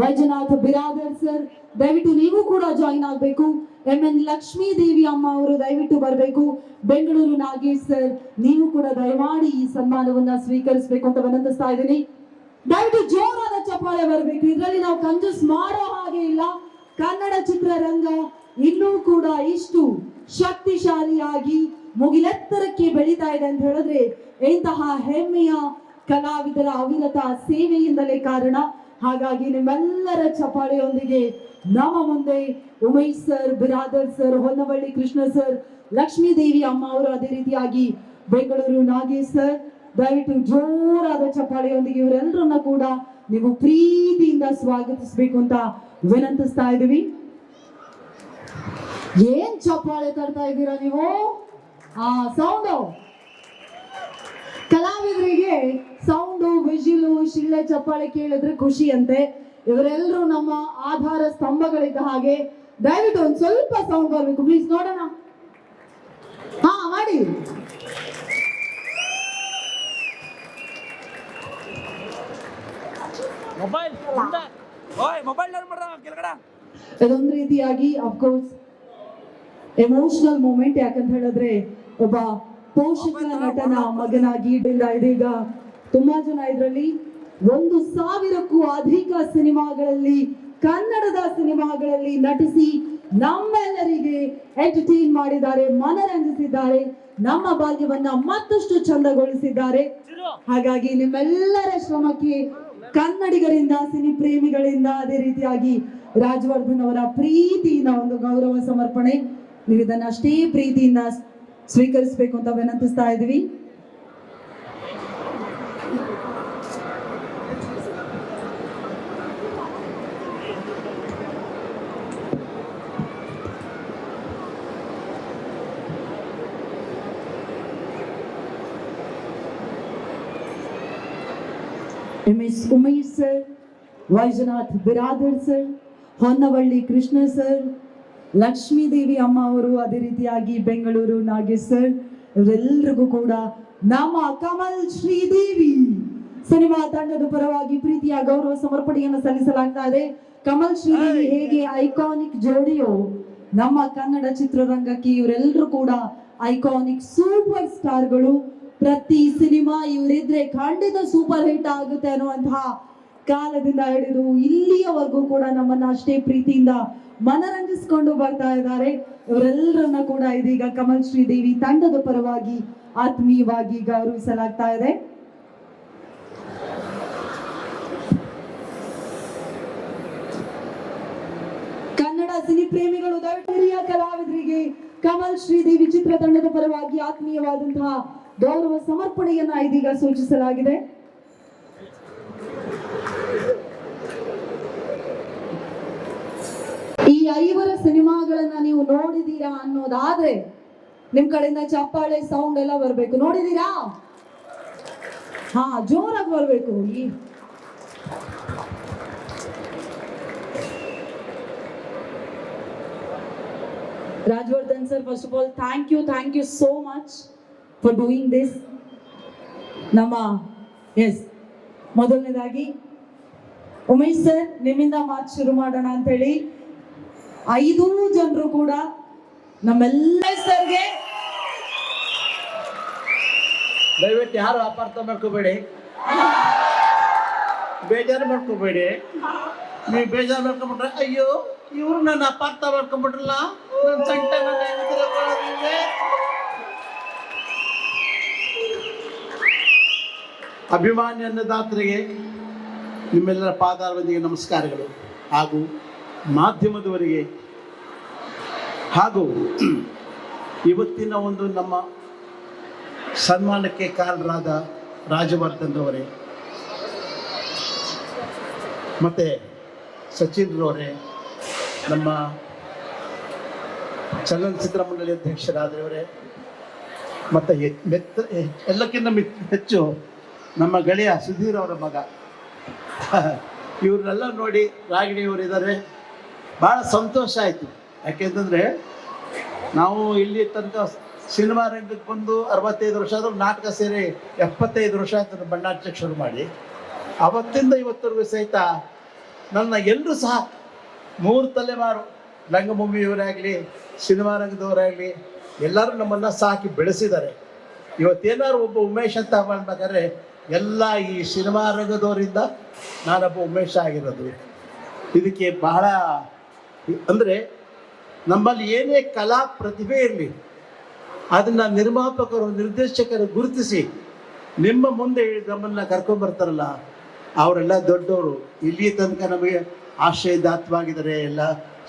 Vaijnath Biradar sir, ದಯವಿಟ್ಟು ನೀವು ಕೂಡ ಜಾಯಿನ್ ಆಗಬೇಕು. ಎಂ ಎನ್ ಲಕ್ಷ್ಮೀ ದೇವಿ ಅಮ್ಮ ಅವರು ದಯವಿಟ್ಟು ಬರಬೇಕು. ಬೆಂಗಳೂರು ನಾಗೇಶ್ ಸರ್, ನೀವು ಕೂಡ ದಯಮಾಡಿ ಈ ಸನ್ಮಾನವನ್ನ ಸ್ವೀಕರಿಸಬೇಕು ಅಂತ ವಿನಂತಿಸ್ತಾ ಇದ್ದೀನಿ. ದಯವಿಟ್ಟು ಜೋರಾದ ಚಪ್ಪಾಳೆ ಬರಬೇಕು. ಇದರಲ್ಲಿ ನಾವು ಕಂಜೂಸ್ ಮಾಡೋ ಹಾಗೆ ಇಲ್ಲ. ಕನ್ನಡ ಚಿತ್ರರಂಗ ಇನ್ನೂ ಕೂಡ ಇಷ್ಟು ಶಕ್ತಿಶಾಲಿಯಾಗಿ ಮುಗಿಲೆತ್ತರಕ್ಕೆ ಬೆಳೀತಾ ಇದೆ ಅಂತ ಹೇಳಿದ್ರೆ ಇಂತಹ ಹೆಮ್ಮೆಯ ಕಲಾವಿದರ ಅವಿರತ ಸೇವೆಯಿಂದಲೇ ಕಾರಣ. ಹಾಗಾಗಿ ನಿಮ್ಮೆಲ್ಲರ ಚಪ್ಪಾಳೆಯೊಂದಿಗೆ ನಮ್ಮ ಮುಂದೆ Umesh sir, Biradar sir, Honnavalli Krishna sir, Lakshmi Devi ಅಮ್ಮ ಅವರು ಅದೇ ರೀತಿಯಾಗಿ ಬೆಂಗಳೂರು ನಾಗೇಶ್ ಸರ್, ದಯವಿಟ್ಟು ಜೋರಾದ ಚಪ್ಪಾಳೆಯೊಂದಿಗೆ ಇವರೆಲ್ಲರನ್ನ ಕೂಡ ನೀವು ಪ್ರೀತಿಯಿಂದ ಸ್ವಾಗತಿಸಬೇಕು ಅಂತ ವಿನಂತಿಸ್ತಾ ಇದ್ದೀವಿ. ಏನ್ ಚಪ್ಪಾಳೆ ತರ್ತಾ ಇದ್ದೀರಾ ನೀವು? ಆ ಸೌಂಡು ಕಲಾವಿದರಿಗೆ ಸೌಂಡು ವಿಜಿಲು ಶಿಳ್ಳೆ ಚಪ್ಪಾಳೆ ಕೇಳಿದ್ರೆ ಖುಷಿ ಅಂತೆ ಇವರೆಲ್ಲರೂ ನಮ್ಮ ಆಧಾರ ಸ್ತಂಭಗಳಿದ್ದ ಹಾಗೆ ದಯವಿಟ್ಟು ಒಂದು ಸ್ವಲ್ಪ ಸೌಂಡ್ ಬರ್ಬೇಕು. ಪ್ಲೀಸ್ ನೋಡೋಣ. ಹಾ ಮಾಡಿ. ಮೊಬೈಲ್ ಓಯ್ ಮೊಬೈಲ್ ಮಾಡ್ರ ಕೆಳಗಡೆ? ಇದೊಂದು ರೀತಿಯಾಗಿ ಅಫ್ಕೋರ್ಸ್ ಎಮೋಷನಲ್ ಮೂಮೆಂಟ್ ಯಾಕಂತ ಹೇಳಿದ್ರೆ ಒಬ್ಬ ಪೋಷಕ ನಟನ ಮಗನಾಗಿ ಇದೀಗ- ಇದೀಗ ತುಂಬಾ ಜನ ಇದರಲ್ಲಿ ಒಂದು ಸಾವಿರಕ್ಕೂ ಅಧಿಕ ಸಿನಿಮಾಗಳಲ್ಲಿ ಕನ್ನಡದ ಸಿನಿಮಾಗಳಲ್ಲಿ ನಟಿಸಿ ನಮ್ಮೆಲ್ಲರಿಗೆ ಎಂಟರ್ಟೈನ್ ಮಾಡಿದ್ದಾರೆ ಮನರಂಜಿಸಿದ್ದಾರೆ ನಮ್ಮ ಬಾಲ್ಯವನ್ನ ಮತ್ತಷ್ಟು ಚಂದಗೊಳಿಸಿದ್ದಾರೆ. ಹಾಗಾಗಿ ನಿಮ್ಮೆಲ್ಲರ ಶ್ರಮಕ್ಕೆ ಕನ್ನಡಿಗರಿಂದ ಸಿನಿ ಪ್ರೇಮಿಗಳಿಂದ ಅದೇ ರೀತಿಯಾಗಿ ರಾಜವರ್ಧನ್ ಅವರ ಪ್ರೀತಿಯಿಂದ ಒಂದು ಗೌರವ ಸಮರ್ಪಣೆ. ನೀವು ಇದನ್ನ ಅಷ್ಟೇ ಪ್ರೀತಿಯಿಂದ ಸ್ವೀಕರಿಸಬೇಕು ಅಂತ ವಿನಂತಿಸ್ತಾ ಇದ್ವಿ M S Umesh sir Vaijanath Biradar sir Honnavalli Krishna sir Lakshmi Devi ಅಮ್ಮ ಅವರು ಅದೇ ರೀತಿಯಾಗಿ ಬೆಂಗಳೂರು ನಾಗೇಶ್ ಸರ್ ಇವರೆಲ್ಲರಿಗೂ ಕೂಡ ನಮ್ಮ ಕಮಲ್ ಶ್ರೀದೇವಿ ಸಿನಿಮಾ ತಂಡದ ಪರವಾಗಿ ಪ್ರೀತಿಯ ಗೌರವ ಸಮರ್ಪಣೆಯನ್ನು ಸಲ್ಲಿಸಲಾಗ್ತಾ ಇದೆ. ಕಮಲ್ ಶ್ರೀದೇವಿ ಹೇಗೆ ಐಕಾನಿಕ್ ಜೋಡಿಯೋ ನಮ್ಮ ಕನ್ನಡ ಚಿತ್ರರಂಗಕ್ಕೆ ಇವರೆಲ್ಲರೂ ಕೂಡ ಐಕಾನಿಕ್ ಸೂಪರ್ ಸ್ಟಾರ್ಗಳು. ಪ್ರತಿ ಸಿನಿಮಾ ಇವರಿದ್ರೆ ಖಂಡಿತ ಸೂಪರ್ ಹಿಟ್ ಆಗುತ್ತೆ ಅನ್ನುವಂತಹ ಕಾಲದಿಂದ ಹಿಡಿದು ಇಲ್ಲಿಯವರೆಗೂ ಕೂಡ ನಮ್ಮನ್ನ ಅಷ್ಟೇ ಪ್ರೀತಿಯಿಂದ ಮನರಂಜಿಸಿಕೊಂಡು ಬರ್ತಾ ಇದ್ದಾರೆ. ಇವರೆಲ್ಲರನ್ನ ಕೂಡ ಇದೀಗ ಕಮಲ್ ಶ್ರೀದೇವಿ ತಂಡದ ಪರವಾಗಿ ಆತ್ಮೀಯವಾಗಿ ಗೌರವಿಸಲಾಗ್ತಾ ಇದೆ. ಕನ್ನಡ ಸಿನಿ ಪ್ರೇಮಿಗಳು ದಯವಿಟ್ಟು ಹಿರಿಯ ಕಲಾವಿದರಿಗೆ ಕಮಲ್ ಶ್ರೀದೇವಿ ಚಿತ್ರತಂಡದ ಪರವಾಗಿ ಆತ್ಮೀಯವಾದಂತಹ ಗೌರವ ಸಮರ್ಪಣೆಯನ್ನ ಇದೀಗ ಸೂಚಿಸಲಾಗಿದೆ ಈ ಐವರ ಸಿನಿಮಾಗಳನ್ನ ನೀವು ನೋಡಿದೀರಾ ಅನ್ನೋದಾದ್ರೆ ನಿಮ್ ಕಡೆಯಿಂದ ಚಪ್ಪಾಳೆ ಸೌಂಡ್ ಎಲ್ಲ ಬರ್ಬೇಕು. ನೋಡಿದೀರಾ? ಹಾ, ಜೋರಾಗಿ ಬರ್ಬೇಕು. ಈ Rajavardhan sir first of all thank you thank you so much for doing this ನಮ್ಮ ಎಸ್ ಮೊದಲನೇದಾಗಿ ಉಮೇಶ್ ಸರ್ ನಿಮ್ಮಿಂದ ಮಾತು ಶುರು ಮಾಡೋಣ ಅಂತ ಹೇಳಿ ಐದು ಜನರು ಕೂಡ ನಮ್ಮೆಲ್ಲ ಸರ್ಗೆ ದಯವಿಟ್ಟು ಯಾರು ಅಪಾರ್ಥ ಮಾಡ್ಕೋಬೇಡಿ. ಬೇಜಾರು ಮಾಡ್ಕೋಬೇಡಿ. ನೀವು ಬೇಜಾರು ಮಾಡ್ಕೊಂಬಿಟ್ರೆ ಅಯ್ಯೋ, ಇವ್ರು ನನ್ನ ಅಪಾರ್ಥ ಮಾಡ್ಕೊಂಬಿಟ್ರಲ್ಲ ನನ್ನ ಸಂಕಟ. ಅಭಿಮಾನಿ ಅನ್ನದಾತರಿಗೆ ನಿಮ್ಮೆಲ್ಲರ ಪಾದಾರವೊಂದಿಗೆ ನಮಸ್ಕಾರಗಳು. ಹಾಗೂ ಮಾಧ್ಯಮದವರಿಗೆ ಹಾಗೂ ಇವತ್ತಿನ ಒಂದು ನಮ್ಮ ಸನ್ಮಾನಕ್ಕೆ ಕಾರಣರಾದ ರಾಜವರ್ಧನ್ ಅವರೇ ಮತ್ತು ಸಚಿನ್ರವರೇ ನಮ್ಮ ಚಲನಚಿತ್ರ ಮಂಡಳಿ ಅಧ್ಯಕ್ಷರಾದವರೇ ಮತ್ತು ಮೆತ್ತ ಎಲ್ಲಕ್ಕಿಂತ ಹೆಚ್ಚು ನಮ್ಮ ಗೆಳೆಯ ಸುಧೀರ್ ಅವರ ಮಗ. ಇವ್ರನ್ನೆಲ್ಲ ನೋಡಿ ರಾಗಿಣಿಯವರು ಇದ್ದಾರೆ ಭಾಳ ಸಂತೋಷ ಆಯಿತು. ಯಾಕೆಂತಂದರೆ ನಾವು ಇಲ್ಲಿ ತನಕ ಸಿನಿಮಾ ರಂಗಕ್ಕೆ ಬಂದು ಅರವತ್ತೈದು ವರ್ಷ ಆದರೂ ನಾಟಕ ಸೇರಿ ಎಪ್ಪತ್ತೈದು ವರ್ಷ ಆಯ್ತು ಬಣ್ಣಾಟ್ಯ ಶುರು ಮಾಡಿ. ಅವತ್ತಿಂದ ಇವತ್ತರೆಗೂ ಸಹಿತ ನನ್ನ ಎಲ್ಲರೂ ಸಹ ಮೂರು ತಲೆಮಾರು ರಂಗಭೂಮಿಯವರಾಗಲಿ ಸಿನಿಮಾ ರಂಗದವರಾಗಲಿ, ಎಲ್ಲರೂ ನಮ್ಮನ್ನು ಸಾಕಿ ಬೆಳೆಸಿದ್ದಾರೆ. ಇವತ್ತೇನಾದ್ರು ಒಬ್ಬ ಉಮೇಶ್ ಅಂತ ಮಾಡ್ಬೇಕಾದ್ರೆ ಎಲ್ಲ ಈ ಸಿನಿಮಾ ರಂಗದವರಿಂದ ನಾನೊಬ್ಬ ಉಮೇಶ್ ಆಗಿರೋದು. ಇದಕ್ಕೆ ಬಹಳ ಅಂದರೆ ನಮ್ಮಲ್ಲಿ ಏನೇ ಕಲಾ ಪ್ರತಿಭೆ ಇರಲಿ, ಅದನ್ನು ನಿರ್ಮಾಪಕರು, ನಿರ್ದೇಶಕರು ಗುರುತಿಸಿ ನಿಮ್ಮ ಮುಂದೆ ನಮ್ಮನ್ನು ಕರ್ಕೊಂಬರ್ತಾರಲ್ಲ ಅವರೆಲ್ಲ ದೊಡ್ಡವರು ಇಲ್ಲಿ ತನಕ ನಮಗೆ ಆಶ್ರಯದಾತವಾಗಿದ್ದಾರೆ ಎಲ್ಲ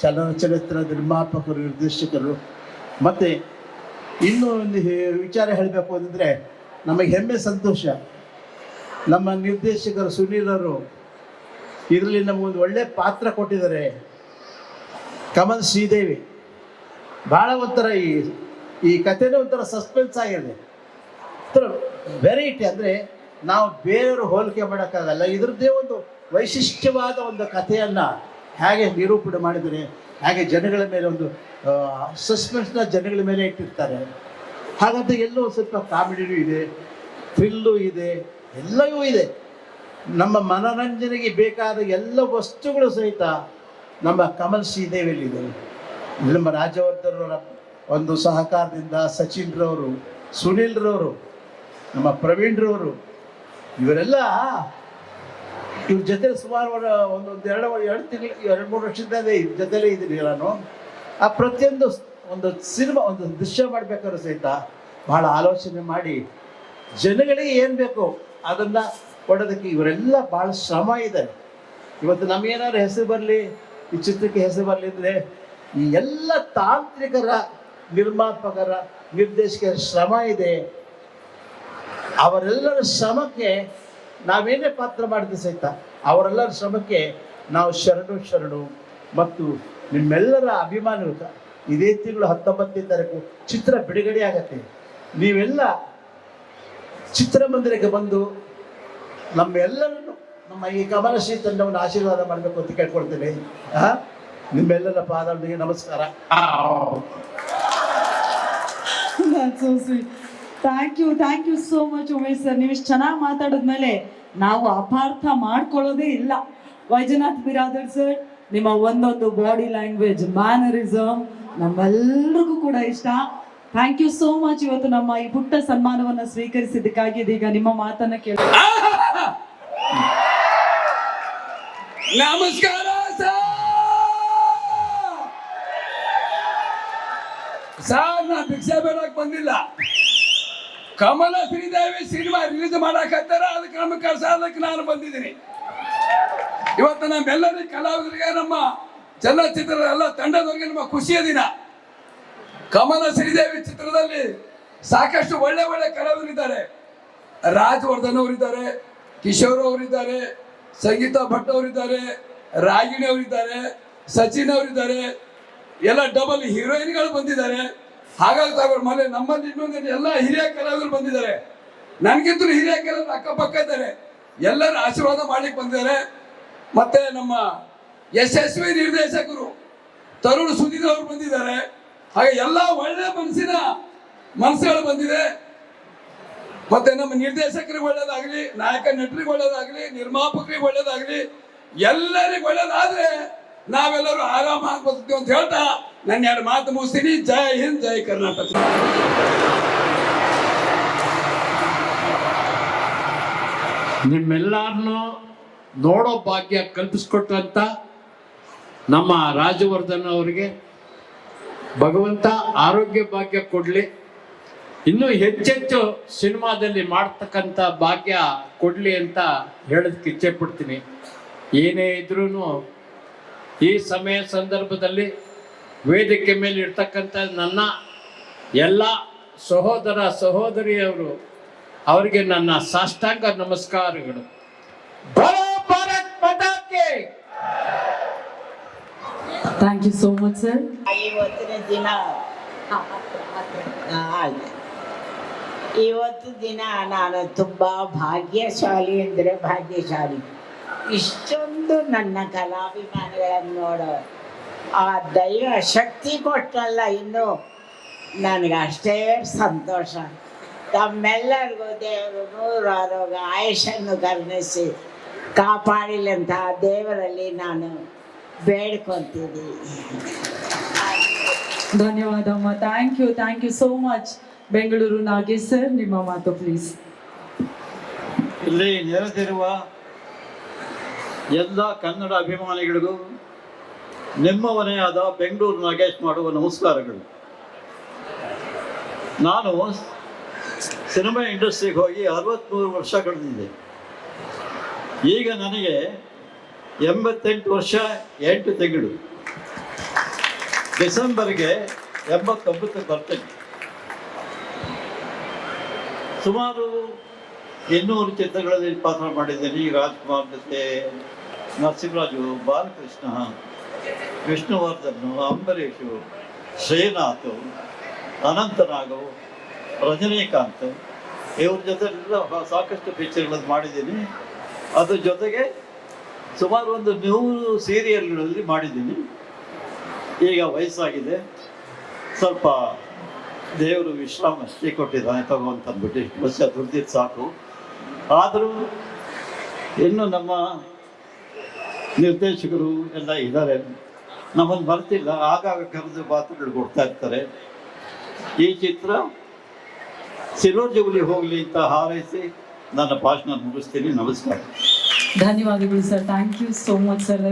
ಚಲನಚಿತ್ರ ನಿರ್ಮಾಪಕರು, ನಿರ್ದೇಶಕರು. ಮತ್ತು ಇನ್ನೂ ಒಂದು ವಿಚಾರ ಹೇಳಬೇಕು ಅಂತಂದರೆ, ನಮಗೆ ಹೆಮ್ಮೆ ಸಂತೋಷ. ನಮ್ಮ ನಿರ್ದೇಶಕರು, ಸುನೀಲರು, ಇದರಲ್ಲಿ ನಮಗೊಂದು ಒಳ್ಳೆ ಪಾತ್ರ ಕೊಟ್ಟಿದ್ದಾರೆ. ಕಮಲ್ ಶ್ರೀದೇವಿ. ಭಾಳ ಒಂಥರ ಈ ಈ ಕಥೆನೇ ಒಂಥರ ಸಸ್ಪೆನ್ಸ್ ಆಗಿದೆ ವೆರೈಟಿ ಅಂದರೆ ನಾವು ಬೇರೆಯವರು ಹೋಲಿಕೆ ಮಾಡೋಕ್ಕಾಗಲ್ಲ. ಇದ್ರದ್ದೇ ಒಂದು ವೈಶಿಷ್ಟ್ಯವಾದ ಒಂದು ಕಥೆಯನ್ನು ಹೇಗೆ ನಿರೂಪಣೆ ಮಾಡಿದರೆ ಹಾಗೆ ಜನಗಳ ಮೇಲೆ ಒಂದು ಸಸ್ಪೆನ್ಸ್ನ ಜನಗಳ ಮೇಲೆ ಇಟ್ಟಿರ್ತಾರೆ. ಹಾಗಂತ ಎಲ್ಲೋ ಸ್ವಲ್ಪ ಕಾಮಿಡಿನೂ ಇದೆ ಥ್ರಿಲ್ಲು ಇದೆ, ಎಲ್ಲವೂ ಇದೆ. ನಮ್ಮ ಮನೋರಂಜನೆಗೆ ಬೇಕಾದ ಎಲ್ಲ ವಸ್ತುಗಳು ಸಹಿತ ನಮ್ಮ ಕಮಲ್ ಶ್ರೀದೇವಿಯಲ್ಲಿದೆ ನಮ್ಮ ರಾಜವರ್ಧನವರ ಒಂದು ಸಹಕಾರದಿಂದ ಸಚಿನ್ ರವರು ಸುನಿಲ್ ರವರು ನಮ್ಮ ಪ್ರವೀಣ್ ರವರು ಇವರೆಲ್ಲ ಇವ್ರ ಜೊತೆ ಸುಮಾರು ಒಂದು ಒಂದು ಎರಡು ಎರಡು ತಿಂಗಳು, ಎರಡು ಮೂರು ವರ್ಷದಿಂದ ಇವ್ರ ಜೊತೆಲೇ ಇದ್ದೀನಿ ನಾನು. ಆ ಪ್ರತಿಯೊಂದು ಒಂದು ಸಿನಿಮಾ, ಒಂದು ದೃಶ್ಯ ಮಾಡಬೇಕಾದ್ರೂ ಸಹಿತ ಬಹಳ ಆಲೋಚನೆ ಮಾಡಿ ಜನಗಳಿಗೆ ಏನು ಬೇಕು ಅದನ್ನು ಕೊಡೋದಕ್ಕೆ ಇವರೆಲ್ಲ ಭಾಳ ಶ್ರಮ ಇದೆ. ಇವತ್ತು ನಮಗೇನಾದ್ರು ಹೆಸರು ಬರಲಿ ಈ ಚಿತ್ರಕ್ಕೆ ಹೆಸರು ಬರಲಿದ್ರೆ ಈ ಎಲ್ಲ ತಾಂತ್ರಿಕರ ನಿರ್ಮಾಪಕರ ನಿರ್ದೇಶಕರ ಶ್ರಮ ಇದೆ. ಅವರೆಲ್ಲರ ಶ್ರಮಕ್ಕೆ ನಾವೇನೇ ಪಾತ್ರ ಮಾಡಿದ್ರೆ ಸಹಿತ, ಅವರೆಲ್ಲರ ಶ್ರಮಕ್ಕೆ ನಾವು ಶರಣು ಶರಣು ಮತ್ತು ನಿಮ್ಮೆಲ್ಲರ ಅಭಿಮಾನಿಗಳು ಇದೇ ತಿಂಗಳು ಹತ್ತೊಂಬತ್ತನೇ ತಾರೀಕು ಚಿತ್ರ ಬಿಡುಗಡೆ ಆಗತ್ತೆ. ನೀವೆಲ್ಲ ಚಿತ್ರಮಂದಿರಕ್ಕೆ ಬಂದು ನಮ್ಮೆಲ್ಲರನ್ನು ನಮ್ಮ ಈ ಕಮಲಶ್ರೀ ಒಂದು ಆಶೀರ್ವಾದ ಮಾಡಬೇಕು ಅಂತ ಕೇಳ್ಕೊಳ್ತೇನೆ? ನಿಮ್ಮೆಲ್ಲರ ಪಾದಗಳಿಗೆ ನಮಸ್ಕಾರ. Thank you thank you so much Umesh sir ನೀವು ಇಷ್ಟು ಚೆನ್ನಾಗಿ ಮಾತಾಡಿದ್ಮೇಲೆ ನಾವು ಅಪಾರ್ಥ ಮಾಡ್ಕೊಳ್ಳೋದೇ ಇಲ್ಲ. ವೈಜನಾಥ್ ಬಿರಾದರ್ ಸರ್ ನಿಮ್ಮ ಒಂದೊಂದು ಬಾಡಿ ಲ್ಯಾಂಗ್ವೇಜ್ ಮ್ಯಾನರಿಸಮ್ ನಮ್ಮೆಲ್ರಿಗೂ ಕೂಡ ಇಷ್ಟ. ಥ್ಯಾಂಕ್ ಯು ಸೋ ಮಚ್ ಇವತ್ತು ನಮ್ಮ ಈ ಪುಟ್ಟ ಸನ್ಮಾನವನ್ನ ಸ್ವೀಕರಿಸಿದ್ದಕ್ಕಾಗಿ ಇದೀಗ ನಿಮ್ಮ ಮಾತನ್ನ ಕೇಳ ನಮಸ್ಕಾರ, ಸರ್! ನಾ ಭಿಕ್ಷೆ ಬೇಡಕ್ ಬಂದಿಲ್ಲ. ಕಮಲ ಶ್ರೀದೇವಿ ಸಿನಿಮಾ ರಿಲೀಸ್ ಮಾಡಕತ್ತಾರ ಅದಕ್ಕೆ ನಮಗೆ ಕಳ್ಸೋದಕ್ಕೆ ನಾನು ಬಂದಿದ್ದೀನಿ. ಇವತ್ತು ನಮ್ಮೆಲ್ಲರಿ ಕಲಾವಿದರಿಗೆ ನಮ್ಮ ಚಲನಚಿತ್ರ ಎಲ್ಲ ತಂಡದವರಿಗೆ ನಮ್ಮ ಖುಷಿಯ ದಿನ. ಕಮಲ ಶ್ರೀದೇವಿ ಚಿತ್ರದಲ್ಲಿ ಸಾಕಷ್ಟು ಒಳ್ಳೆ ಒಳ್ಳೆ ಕಲಾವಿದರಿದ್ದಾರೆ. ರಾಜವರ್ಧನ್ ಅವರಿದ್ದಾರೆ, ಕಿಶೋರ್ ಅವರಿದ್ದಾರೆ ಸಂಗೀತಾ ಭಟ್ ಅವರಿದ್ದಾರೆ, ರಾಗಿಣಿ ಅವರಿದ್ದಾರೆ, ಸಚಿನ್ ಅವರಿದ್ದಾರೆ, ಎಲ್ಲ ಡಬಲ್ ಹೀರೋಯಿನ್ಗಳು ಬಂದಿದ್ದಾರೆ. ಹಾಗಾಗಿ ಅವ್ರ ಮನೆ, ನಮ್ಮಲ್ಲಿ ಇನ್ನೊಂದು ಎಲ್ಲ ಹಿರಿಯ ಕಲಾವಿದರು ಬಂದಿದ್ದಾರೆ. ನನಗಿಂತ ಹಿರಿಯ ಕಲಾವಿದರು ಅಕ್ಕಪಕ್ಕ ಇದ್ದಾರೆ. ಎಲ್ಲರೂ ಆಶೀರ್ವಾದ ಮಾಡ್ಲಿಕ್ಕೆ ಬಂದಿದ್ದಾರೆ. ಮತ್ತೆ ನಮ್ಮ ಯಶಸ್ವಿ ನಿರ್ದೇಶಕರು ತರುಣ್ ಸುಧೀರ್ ಅವರು ಬಂದಿದ್ದಾರೆ. ಹಾಗೆ ಎಲ್ಲ ಒಳ್ಳೆ ಮನಸ್ಸಿನ ಮನಸ್ಸುಗಳು ಬಂದಿದೆ. ಮತ್ತೆ ನಮ್ಮ ನಿರ್ದೇಶಕರಿಗೆ ಒಳ್ಳೇದಾಗ್ಲಿ, ನಾಯಕ ನಟರಿಗೆ ಒಳ್ಳೇದಾಗ್ಲಿ, ನಿರ್ಮಾಪಕರಿಗೆ ಒಳ್ಳೇದಾಗ್ಲಿ, ಎಲ್ಲರಿಗೂ ಒಳ್ಳೇದಾದ್ರೆ ನಾವೆಲ್ಲರೂ ಆರಾಮಾಗಿ ಬದುಕ್ತೀವಿ ಅಂತ ಹೇಳ್ತಾ ನನ್ನ ಎರಡು ಮಾತು ಮುಗಿಸ್ತೀನಿ. ಜೈ ಹಿಂದ್, ಜೈ ಕರ್ನಾಟಕ. ನಿಮ್ಮೆಲ್ಲರನ್ನೂ ನೋಡೋ ಭಾಗ್ಯ ಕಲ್ಪಿಸ್ಕೊಟ್ಟಂತ ನಮ್ಮ ರಾಜವರ್ಧನ್ ಅವರಿಗೆ ಭಗವಂತ ಆರೋಗ್ಯ ಭಾಗ್ಯ ಕೊಡಲಿ. ಇನ್ನೂ ಹೆಚ್ಚೆಚ್ಚು ಸಿನಿಮಾದಲ್ಲಿ ಮಾಡ್ತಕ್ಕಂಥ ಭಾಗ್ಯ ಕೊಡಲಿ ಅಂತ ಹೇಳೋದಕ್ಕೆ ಇಚ್ಛೆ ಪಡ್ತೀನಿ. ಏನೇ ಇದ್ರೂ ಈ ಸಮಯ ಸಂದರ್ಭದಲ್ಲಿ ವೇದಿಕೆ ಮೇಲೆ ಇರ್ತಕ್ಕಂಥ ನನ್ನ ಎಲ್ಲ ಸಹೋದರ ಸಹೋದರಿಯವರು ಅವರಿಗೆ ನನ್ನ ಸಾಷ್ಟಾಂಗ ನಮಸ್ಕಾರಗಳು. Thank you so much sir ಇವತ್ತಿನ ದಿನ. ಆಯ್ತು. ಇವತ್ತು ದಿನ ನಾನು ತುಂಬ ಭಾಗ್ಯಶಾಲಿ ಅಂದರೆ ಭಾಗ್ಯಶಾಲಿ. ಇಷ್ಟೊಂದು ನನ್ನ ಕಲಾಭಿಮಾನಿಗಳನ್ನು ನೋಡೋ ಆ ದೈವ ಶಕ್ತಿ ಕೊಟ್ಟಲ್ಲ ಇನ್ನು ನನಗೆ ಅಷ್ಟೇ ಸಂತೋಷ. ತಮ್ಮೆಲ್ಲರಿಗೂ ದೇವರು ನೂರು ಆರೋಗ್ಯ ಆಯುಷನ್ನು ಕರುಣಿಸಿ ಕಾಪಾಡಿಲ್ಲಂತಹ ದೇವರಲ್ಲಿ ನಾನು ಬೇಡ್ಕೊತೀನಿ ಧನ್ಯವಾದ ಅಮ್ಮ thank you thank you so much Bengaluru Nagesh sir, ನಿಮ್ಮ ಮಾತು ಪ್ಲೀಸ್ ಇಲ್ಲಿ ನೆರೆದಿರುವ ಎಲ್ಲ ಕನ್ನಡ ಅಭಿಮಾನಿಗಳಿಗೂ ನಿಮ್ಮವನೇ ಆದ ಬೆಂಗಳೂರು ನಾಗೇಶ್ ಮಾಡುವ ನಮಸ್ಕಾರಗಳು. ನಾನು ಸಿನಿಮಾ ಇಂಡಸ್ಟ್ರಿಗೆ ಹೋಗಿ ಅರವತ್ತ್ಮೂರು ವರ್ಷ ಕಳೆದಿದ್ದೆ ಈಗ ನನಗೆ ಎಂಬತ್ತೆಂಟು ವರ್ಷ ಎಂಟು ತಿಂಗಳು. ಡಿಸೆಂಬರ್ಗೆ ಎಂಬತ್ತೊಂಬತ್ತು ಬರ್ತೇನೆ ಸುಮಾರು ಇನ್ನೂರು ಚಿತ್ರಗಳಲ್ಲಿ ಪಾತ್ರ ಮಾಡಿದ್ದೇನೆ. ರಾಜ್ಕುಮಾರ್ ಜೊತೆ ನರಸಿಂಹರಾಜು, ಬಾಲಕೃಷ್ಣ, ವಿಷ್ಣುವರ್ಧನ್, ಅಂಬರೀಷು, ಶ್ರೀನಾಥ್, ಅನಂತನಾಗು, ರಜನೀಕಾಂತ್, ಇವ್ರ ಜೊತೆ ಸಾಕಷ್ಟು ಪಿಕ್ಚರ್ಗಳನ್ನು ಮಾಡಿದ್ದೀನಿ. ಅದ್ರ ಜೊತೆಗೆ ಸುಮಾರು ಒಂದು ನೂರು ಸೀರಿಯಲ್ಗಳಲ್ಲಿ ಮಾಡಿದ್ದೀನಿ. ಈಗ ವಯಸ್ಸಾಗಿದೆ. ಸ್ವಲ್ಪ ದೇವರು ವಿಶ್ರಾಮ ಅಷ್ಟೇ ಕೊಟ್ಟಿದ್ದಾನೆ ತಗೋ ಅಂತಂದ್ಬಿಟ್ಟು ಇಷ್ಟು ವರ್ಷ ದುಡ್ದಿದ್ದು ಸಾಕು. ಆದರೂ ಇನ್ನು ನಮ್ಮ ನಿರ್ದೇಶಕರು ಎಲ್ಲ ಇದ್ದಾರೆ. ನಮ್ಮನ್ನು ಬರ್ತಿಲ್ಲ ಆಗಾಗ ಕರೆದು ಪಾತ್ರಗಳು ಕೊಡ್ತಾ ಇರ್ತಾರೆ. ಈ ಚಿತ್ರ ಜುಬ್ಲಿ ಹೋಗಲಿ ಅಂತ ಹಾರೈಸಿ ನನ್ನ ಭಾಷಣ ಮುಗಿಸ್ತೀನಿ. ನಮಸ್ಕಾರ. ಧನ್ಯವಾದಗಳು sir. Thank you so much sir